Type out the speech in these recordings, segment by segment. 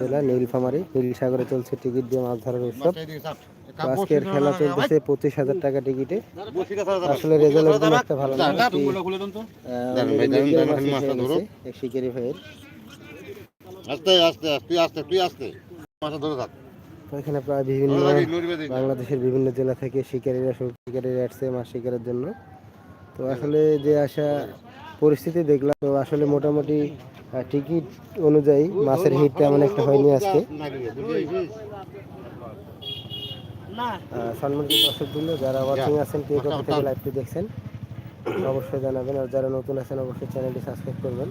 জেলা নীলফামারী নীলসাগরে চলছে টিকিট দিয়ে মাছ ধরার উৎসব। আজকের খেলা চলতেছে পঁচিশ হাজার টাকা টিকিটে। আসলে রেজাল্ট একদম একটা ভালো না। শিকারি ভাইয়ের। আস্তে আস্তে তুই আস্তে তুই আস্তে। মাছটা ধরে থাক। এখানে প্রায় বিভিন্ন। বাংলাদেশের বিভিন্ন জেলা থেকে শিকারীরা সব শিকারীরা আসছে মাছ শিকারের জন্য। তো আসলে যে আসা পরিস্থিতি দেখলাম তো আসলে মোটামুটি টিকিট অনুযায়ী মাছের হিট তেমন একটা হয়নি আজকে। সম্মানিত দর্শকবৃন্দ যারা ওয়াচিং আছেন কে কোথা থেকে লাইভটি দেখছেন অবশ্যই জানাবেন আর যারা নতুন আছেন অবশ্যই চ্যানেলটি সাবস্ক্রাইব করবেন।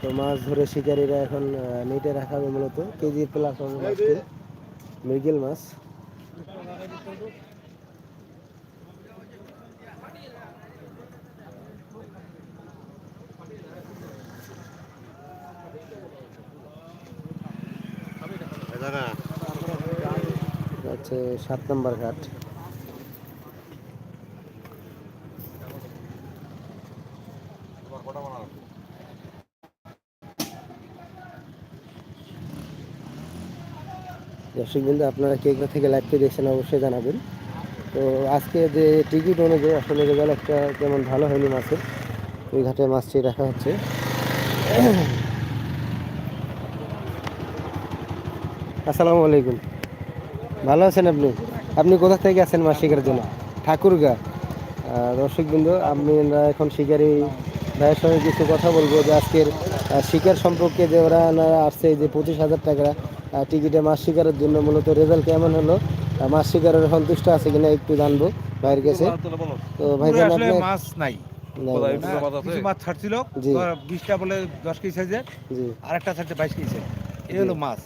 তো মাছ ধরে শিকারীরা এখন নেটে রাখা হবে মূলত। কেজি প্লাস মৃগেল মাছ দাদা এটা হচ্ছে সাত নম্বর ঘাট। দর্শক বিন্দু আপনারা কে থেকে লাইভটি দেখছেন অবশ্যই জানাবেন। তো আজকে যে টিকিট অনুযায়ী আসলে রেজাল্ট একটা তেমন ভালো হয়নি মাছের ওই ঘাটে মাছটি রাখা হচ্ছে। আসসালামু আলাইকুম। ভালো আছেন আপনি? আপনি কোথা থেকে আছেন মাছ শিকারের জন্য? ঠাকুরগা। দর্শক বিন্দু আমরা এখন শিকারি ভাইয়ের সঙ্গে কিছু কথা বলব যে আজকের শিকার সম্পর্কে যে ওরা ওনারা আসছে যে পঁচিশ হাজার টাকা টিকিটে মাছ শিকারের জন্য মূলত রেজাল্ট কেমন হলো? মাছ শিকারের সন্তুষ্ট আছে কিনা একটু জানব ভাইয়ের কাছে। তো ভাই মাছ নাই। কিছু মাছ ছাড়ছিল। বিশটা বলে দশ কেজি আর একটা ছাড়ছে বাইশ কেজি। সাইজ এই হলো মাছ।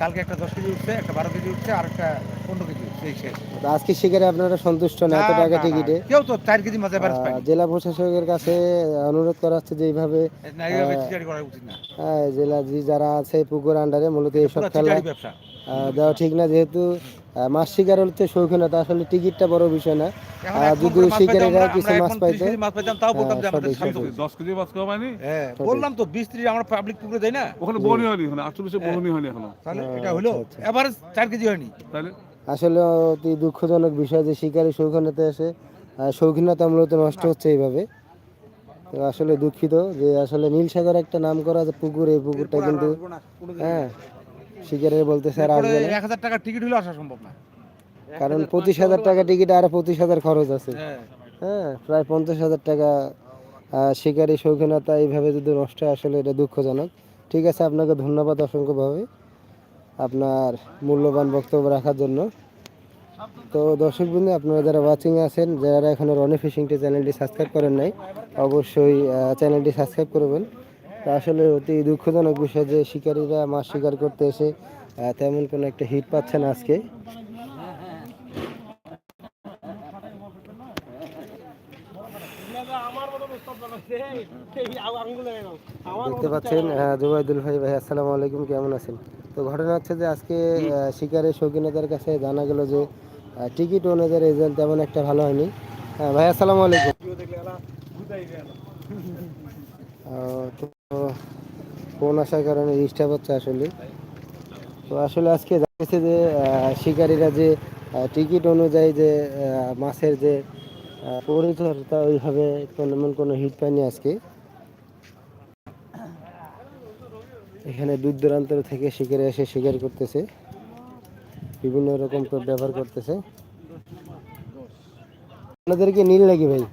কালকে একটা দশ কেজি উঠছে একটা বারো কেজি উঠছে আর একটা পনেরো কেজি উঠছে এই শেষ। আজকে শিকারে আপনারা সন্তুষ্ট না? এত টাকা টিকিটে? কেউ তো চার কেজি মাছ এবার জেলা প্রশাসকের কাছে অনুরোধ করা হচ্ছে যে এইভাবে করা উচিত না। জেলা যারা আছে পুকুর আন্ডারে মূলত এইসব খেলা দেওয়া ঠিক না যেহেতু মাছ শিকার হচ্ছে শৌখিনতা আসলে টিকিটটা বড় বিষয় না। যদি শিকারীরা কিছু মাছ পাইতো মাছ পাইতাম তাও বলতাম যে আমাদের সঠিক, শান্ত সঠিক। দশ কেজি মাছ খাওয়া হয়নি হ্যাঁ বললাম তো বিশ ত্রিশ আমরা পাবলিক পুকুরে যাই না? ওখানে বহনি হয়নি ওখানে আটচল্লিশে বহনি হয়নি এখনও। তাহলে আচ্ছা, এটা হলো আচ্ছা। এবার চার কেজি হয়নি। তাহলে? আসলে অতি দুঃখজনক বিষয় যে শিকারী শৌখিনতা এসে আহ, শৌখিনতা মূলত নষ্ট হচ্ছে এইভাবে। তো আসলে দুঃখিত যে আসলে নীল সাগর একটা নাম করা যে পুকুর এই পুকুরটা কিন্তু হ্যাঁ শিকারের বলতে স্যার আসবে না। এক হাজার টাকার টিকিট হলে আসা সম্ভব না। কারণ পঁচিশ হাজার টাকা টিকিট আর পঁচিশ হাজার খরচ আছে। হ্যাঁ। হ্যাঁ প্রায় পঞ্চাশ হাজার টাকা শিকারী শৌখিনতা এইভাবে যদি নষ্ট হয় আসলে এটা দুঃখজনক। ঠিক আছে আপনাকে ধন্যবাদ অসংখ্যভাবে আপনার মূল্যবান বক্তব্য রাখার জন্য। তো দর্শকবৃন্দ আপনারা যারা ওয়াচিং আছেন যারা এখনও রনি ফিশিংটি চ্যানেলটি সাবস্ক্রাইব করেন নাই অবশ্যই চ্যানেলটি সাবস্ক্রাইব করবেন। তা আসলে অতি দুঃখজনক বিষয় যে শিকারীরা মাছ শিকার করতে এসে তেমন কোনো একটা হিট পাচ্ছে না আজকে। দেখতে পাচ্ছেন জুবাইদুল ভাই ভাই আসসালামু আলাইকুম কেমন আছেন? তো ঘটনা হচ্ছে যে আজকে শিকারের শৌখিনতার কাছে জানা গেল যে টিকিট অনুযায়ী রেজাল্ট তেমন একটা ভালো হয়নি। হ্যাঁ ভাই আসসালামু আলাইকুম। আহ, তো ফোন আসার কারণে ডিস্টার্ব হচ্ছে আসলে? তো আসলে আজকে জানিয়েছে যে শিকারীরা যে টিকিট অনুযায়ী যে মাছের যে পরিচর্যা ওইভাবে এমন কোনো হিট পায়নি আজকে। এখানে দূর দূরান্ত থেকে শিকারে এসে শিকার করতেছে। বিভিন্ন রকম ব্যবহার করতেছে। আপনাদেরকে নীল নাকি ভাই?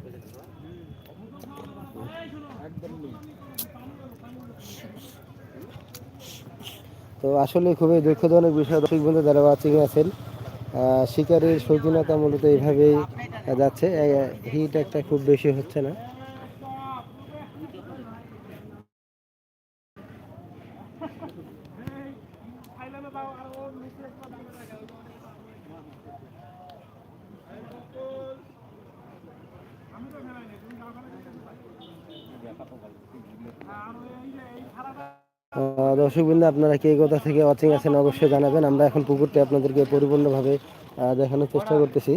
তো আসলে খুবই দুঃখজনক বিষয়, দর্শক বন্ধু যারা ওয়াচিং আছেন শিকারের শৌখিনতা মূলত এইভাবেই যাচ্ছে। হিট একটা খুব বেশি হচ্ছে না। দর্শকবৃন্দ, আপনারা কে কোথা থেকে ওয়াচিং আছেন অবশ্যই জানাবেন। আমরা এখন পুকুরটি আপনাদেরকে পরিপূর্ণভাবে দেখানোর চেষ্টা করতেছি।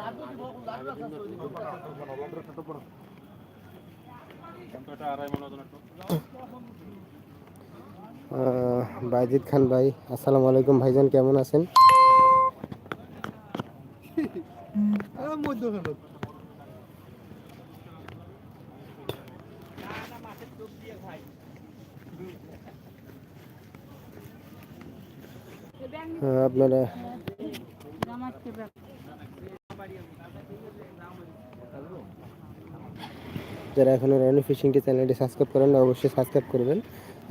লাগবে বাইজিদ খান ভাই আসসালামু আলাইকুম ভাইজান কেমন আছেন? আপনারা যারা এখনও রানি ফিশিংটি চ্যানেলটি সাবস্ক্রাইব করেন না, অবশ্যই সাবস্ক্রাইব করবেন।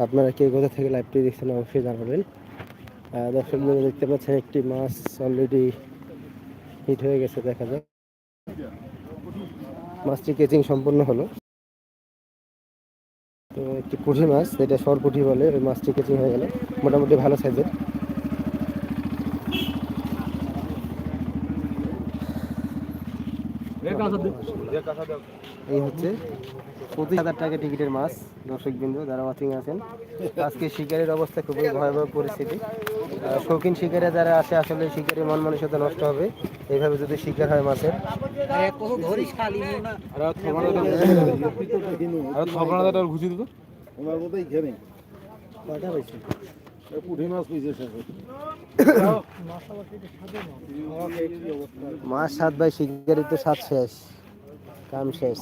আপনারা কে কোথা থেকে লাইভটি দেখছেন অবশ্যই জানাবেন। দর্শক বন্ধু দেখতে পাচ্ছেন একটি মাছ অলরেডি হিট হয়ে গেছে, দেখা যাক। মাছটি কেচিং সম্পূর্ণ হলো। তো একটি পুঁটি মাছ, যেটা সর পুঁটি বলে, ওই মাছটি কেচিং হয়ে গেল। মোটামুটি ভালো সাইজের এই হচ্ছে পঁচিশ হাজার টাকা টিকিটের মাছ দর্শক বিন্দু যারা ওয়াচিং আছেন। আজকে শিকারের অবস্থা খুবই ভয়াবহ পরিস্থিতি। শৌখিন শিকারে যারা আসে আসলে শিকারের মন মানসিকতা নষ্ট হবে। এইভাবে যদি শিকার হয় মাছের। মাছ সাত বাই শিকারির তো সাত শেষ। কাম শেষ।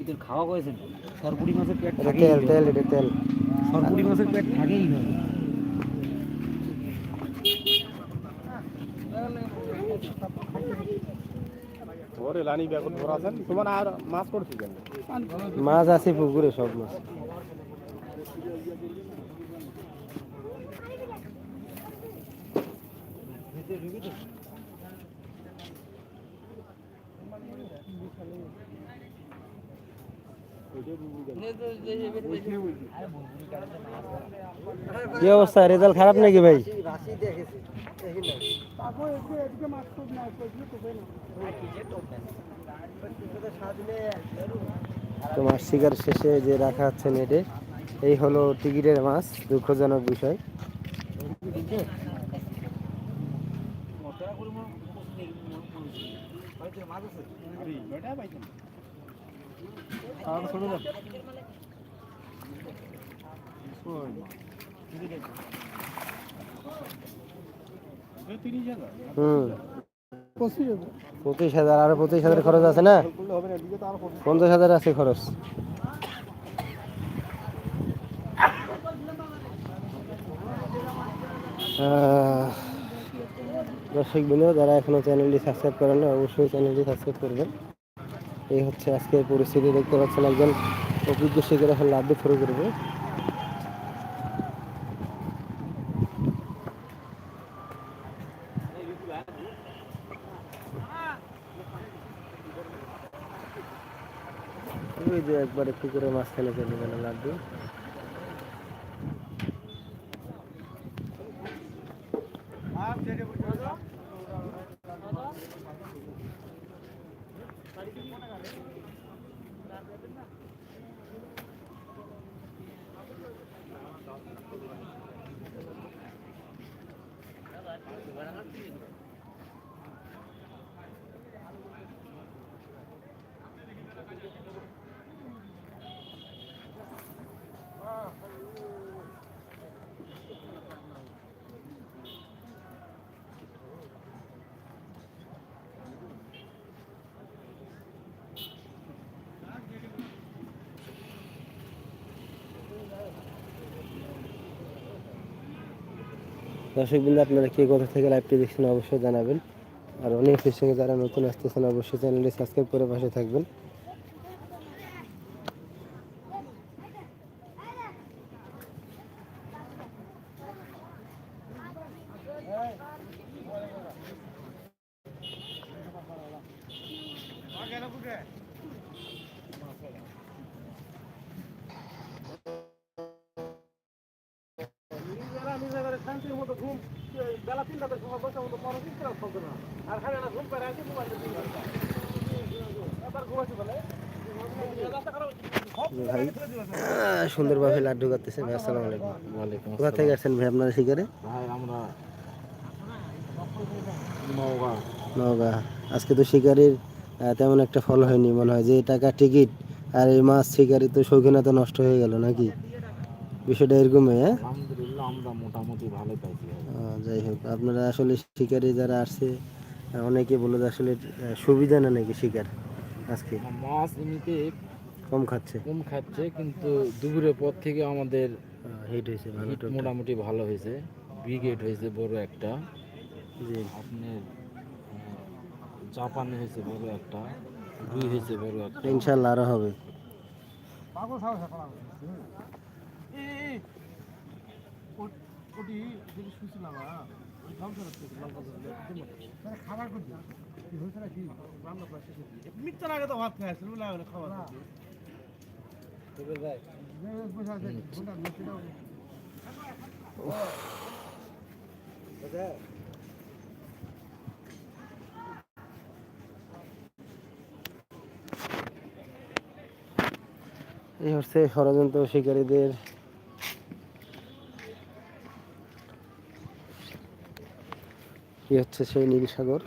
এদের খাওয়া করেছেন সরপুরি মাছের পেট এটা তেল তেল এটা তেল। সরপুরি মাছের পেট থাকেই না। মাছ আছে পুকুরে সব মাছ। কি অবস্থা? রেজাল্ট খারাপ নাকি ভাই? তো মাছ শিকার শেষে যে রাখা হচ্ছে নেটে, এই হলো টিকিটের মাছ, দুঃখজনক বিষয়। হুম। পঁচিশ হাজার। আর পঁচিশ হাজার খরচ আছে না? পঞ্চাশ হাজার আছে খরচ। দর্শক বিন্দু যারা এখনও চ্যানেলটি সাবস্ক্রাইব করেন না অবশ্যই চ্যানেলটি সাবস্ক্রাইব করবেন। এই হচ্ছে আজকের পরিস্থিতি, দেখতে পাচ্ছেন একজন অভিজ্ঞ শিকার এখন লাভ শুরু করবে। ওই যে করে মাছ খেলে চলে গেল লাড্ডু। দর্শক বিন্দু, আপনারা কে কোথা থেকে লাইভটি দেখছেন অবশ্যই জানাবেন। আর অনেক ফিশিংয়ে যারা নতুন আসতেছেন, অবশ্যই চ্যানেলটি সাবস্ক্রাইব করে পাশে থাকবেন। শান্তির তিনটাতে সময় বসে মতো পরে দিন করে না। আর খালি না ঘুম করে আছে মোবাইল এবার ঘুমাচ্ছি বলে। যে ভাই সুন্দরভাবে লাড্ডু কাটতেছে ভাই আসসালামু আলাইকুম। কোথা থেকে আসছেন ভাই আপনারা শিকারে? ভাই আমরা নওগাঁ। নওগাঁ। আজকে তো শিকারির তেমন একটা ফল হয়নি মনে হয় যে টাকা টিকিট আর এই মাছ শিকারি তো শৌখিনতা নষ্ট হয়ে গেল নাকি? বিষয়টা এরকমই হ্যাঁ? আলহামদুলিল্লাহ আমরা মোটামুটি ভালোই পাইছি যাই হোক আপনারা আসলে শিকারে যারা আসছে অনেকে বলে যে আসলে সুবিধা না নাকি শিকার আজকে? মাছ এমনিতে কম খাচ্ছে। কম খাচ্ছে কিন্তু দুপুরের পর থেকে আমাদের হিট হয়েছে মোটামুটি ভালো হয়েছে। ব্রিগেড হয়েছে বড় একটা। যে আপনার জাপানি হয়েছে বড় একটা। রুই হয়েছে বড় একটা। ইনশাল্লাহ আরও হবে। ওটি যদি শুছিলাম ওই খাবার করছি কি হয়েছে নাকি রান্না করা শেষ হয়েছে। মৃত্যুর আগে তো ভাত খাইছিল খাবার এই হচ্ছে ষড়যন্ত্র শিকারীদের কি হচ্ছে সেই নীল সাগর।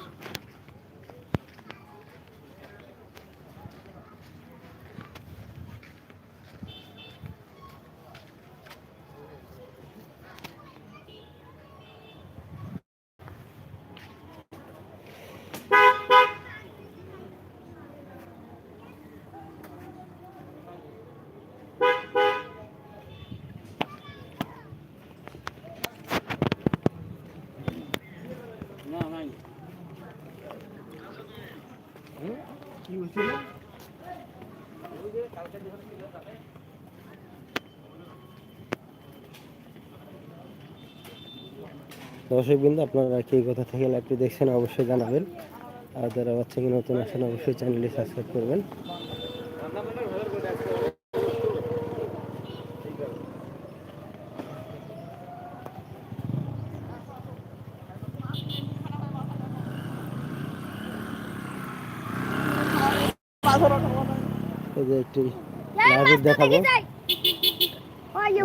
দর্শক বিন্দু, আপনারা কি কথা থেকে লাইভটি দেখছেন অবশ্যই জানাবেন। আর যারা বাচ্চা কি নতুন আছেন, অবশ্যই চ্যানেলটি সাবস্ক্রাইব করবেন। এই একটি লাইভ দেখাবো।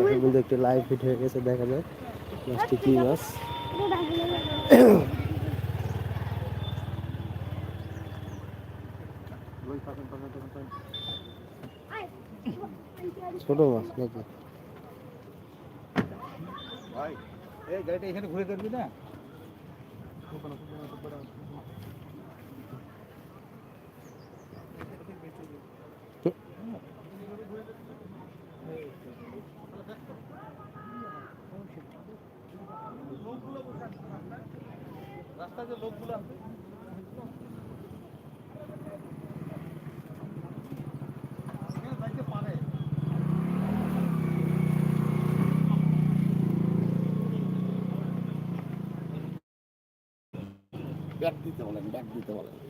দর্শক একটি লাইভ ফিট হয়ে গেছে, দেখা যায় মাছটি কি মাছ? ছোট মাছ নাকি? এই গাড়িটা এখানে ঘুরে করবি না? যে লোকগুলো আছে। পারে। ব্যাগ দিতে বলেন ব্যাগ দিতে বলেন।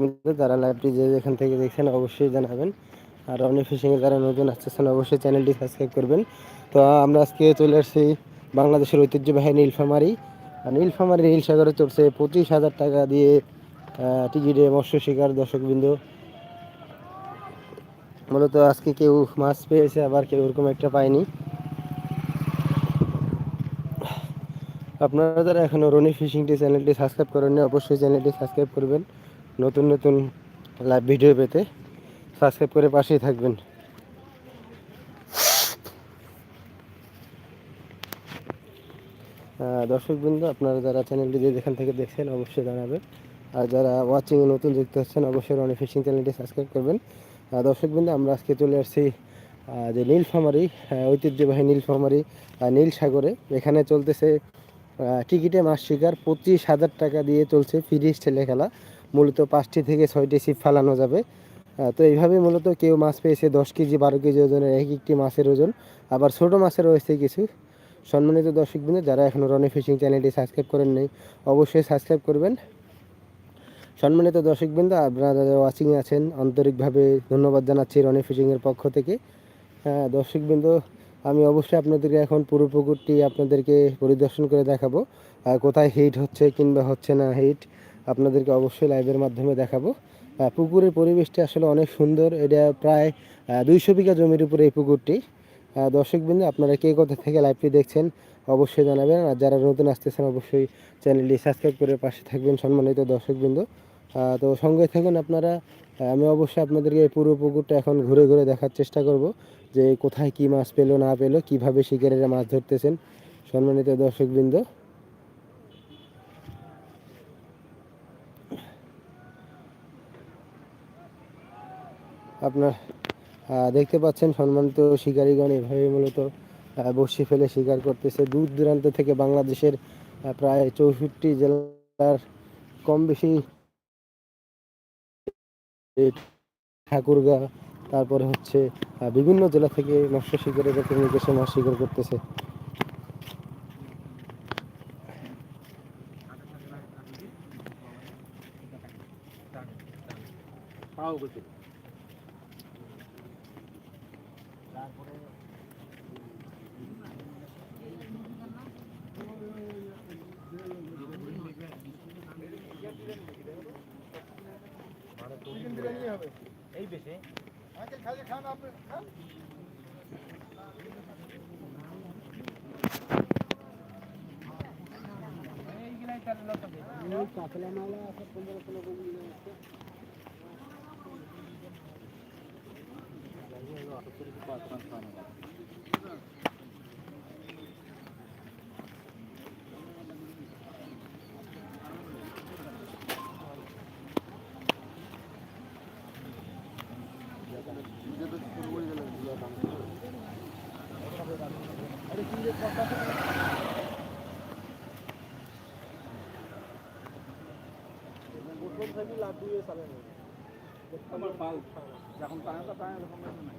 বিন্দু যারা লাইভটি যে যেখান থেকে দেখছেন অবশ্যই জানাবেন। আর অনেক ফিশিংয়ে যারা নতুন আসতেছেন অবশ্যই চ্যানেলটি সাবস্ক্রাইব করবেন। তো আমরা আজকে চলে আসছি বাংলাদেশের ঐতিহ্যবাহী নীলফামারি। আর নীল সাগরে চলছে পঁচিশ হাজার টাকা দিয়ে টিকিটে মৎস্য শিকার দর্শক বিন্দু মূলত আজকে কেউ মাছ পেয়েছে, আবার কেউ ওরকম একটা পায়নি। আপনারা যারা এখনও রনি ফিশিংটি চ্যানেলটি সাবস্ক্রাইব করেননি, অবশ্যই চ্যানেলটি সাবস্ক্রাইব করবেন। নতুন নতুন লাইভ ভিডিও পেতে সাবস্ক্রাইব করে পাশেই থাকবেন। দর্শকবৃন্দ, আপনারা যারা চ্যানেলটি যে যেখান থেকে দেখছেন অবশ্যই জানাবেন। আর যারা ওয়াচিংয়ে নতুন যুক্ত হচ্ছেন, অবশ্যই রনি ফিশিং চ্যানেলটি সাবস্ক্রাইব করবেন। দর্শকবৃন্দ, আমরা আজকে চলে আসছি যে নীলফামারি ঐতিহ্যবাহী নীলফামারি নীল সাগরে। এখানে চলতেছে টিকিটে মাছ শিকার, পঁচিশ হাজার টাকা দিয়ে চলছে ফ্রি স্টাইলে খেলা। মূলত পাঁচটি থেকে ছয়টি ছিপ ফালানো যাবে। তো এইভাবে মূলত কেউ মাছ পেয়েছে দশ কেজি, বারো কেজি ওজনের এক একটি মাছের ওজন। আবার ছোটো মাছের রয়েছে কিছু। সম্মানিত দর্শকবৃন্দ, যারা এখনও রনি ফিশিং চ্যানেলটি সাবস্ক্রাইব করেন নাই, অবশ্যই সাবস্ক্রাইব করবেন। সম্মানিত দর্শক দর্শকবৃন্দ, আপনারা যারা ওয়াচিংয়ে আছেন, আন্তরিকভাবে ধন্যবাদ জানাচ্ছি রনি ফিশিংয়ের পক্ষ থেকে। হ্যাঁ দর্শক দর্শকবৃন্দ, আমি অবশ্যই আপনাদেরকে এখন পুরো পুকুরটি আপনাদেরকে পরিদর্শন করে দেখাবো। কোথায় হিট হচ্ছে কিংবা হচ্ছে না হিট আপনাদেরকে অবশ্যই লাইভের মাধ্যমে দেখাবো। পুকুরের পরিবেশটি আসলে অনেক সুন্দর। এটা প্রায় দুইশো বিঘা জমির উপরে এই পুকুরটি। দর্শকবৃন্দ, আপনারা কে কোথা থেকে লাইভটি দেখছেন অবশ্যই জানাবেন। আর যারা নতুন আসতেছেন, অবশ্যই চ্যানেলটি সাবস্ক্রাইব করে পাশে থাকবেন সম্মানিত দর্শকবৃন্দ। তো সঙ্গে থাকুন আপনারা। আমি অবশ্যই আপনাদেরকে এই পুরো পুকুরটা এখন ঘুরে ঘুরে দেখার চেষ্টা করব যে কোথায় কি মাছ পেল, না পেল, কীভাবে শিকারেরা মাছ ধরতেছেন। সম্মানিত দর্শকবৃন্দ আপনার দেখতে পাচ্ছেন সম্মানিত শিকারীগণ এভাবে মূলত বড়শি ফেলে শিকার করতেছে। দূর দূরান্ত থেকে বাংলাদেশের প্রায় চৌষট্টি জেলার কম বেশি ঠাকুরগাঁ, তারপরে হচ্ছে বিভিন্ন জেলা থেকে মৎস্য শিকারীরা এসে মাছ শিকার করতেছে। पंद्रह দুই সালে আমার পাল। যখন টানা তো এরকম নাই।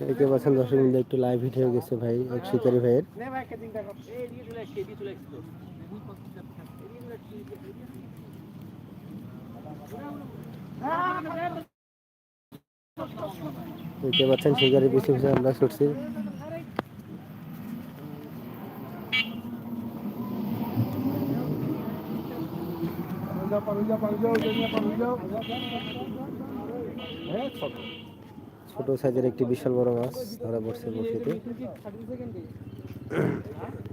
দেখতে পাচ্ছেন দর্শকবৃন্দ একটু লাইভ হিট হয়ে গেছে ভাই, এক শিকারী ভাইয়ের। দেখতে পাচ্ছেন শিকারি পিছু পিছু আমরা ছুটছি। ছোট সাইজের একটি বিশাল বড় মাছ ধরা পড়ছে বসিতে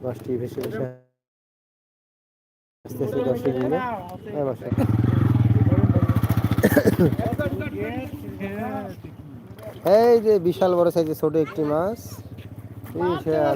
মাছটি ভেসে ভেসে আস্তে আস্তে দর্শক মিলে হ্যাঁ মাসে এই যে বিশাল বড় সাইজের ছোট একটি মাছ বিশাল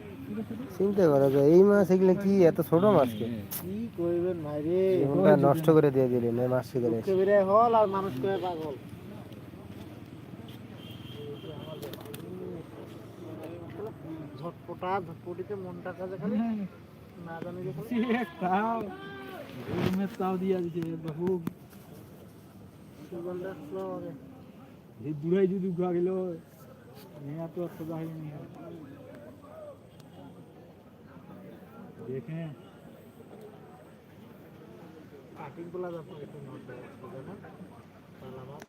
চিন্তা করা যায়। এই মাছ এগুলো কি এত ছোট মাছ কে? কি করবেন ভাই রে? জীবনটা নষ্ট করে দিয়ে দিলেন এই মাছ শিকারে। বেড়ে হল আর মানুষ করে পাগল। ঝটপটা ঝটপটিতে মনটা কাজে খালি না জানি যে খালি। তাও দিয়া দিছে বাবু। সুগন্ধ। এই বুড়াই যদি গেল নেয়া তো অত দেখেন। কাটিংগুলা যাব একটু নজর রাখতে না। তাহলে আমার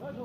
হয়তো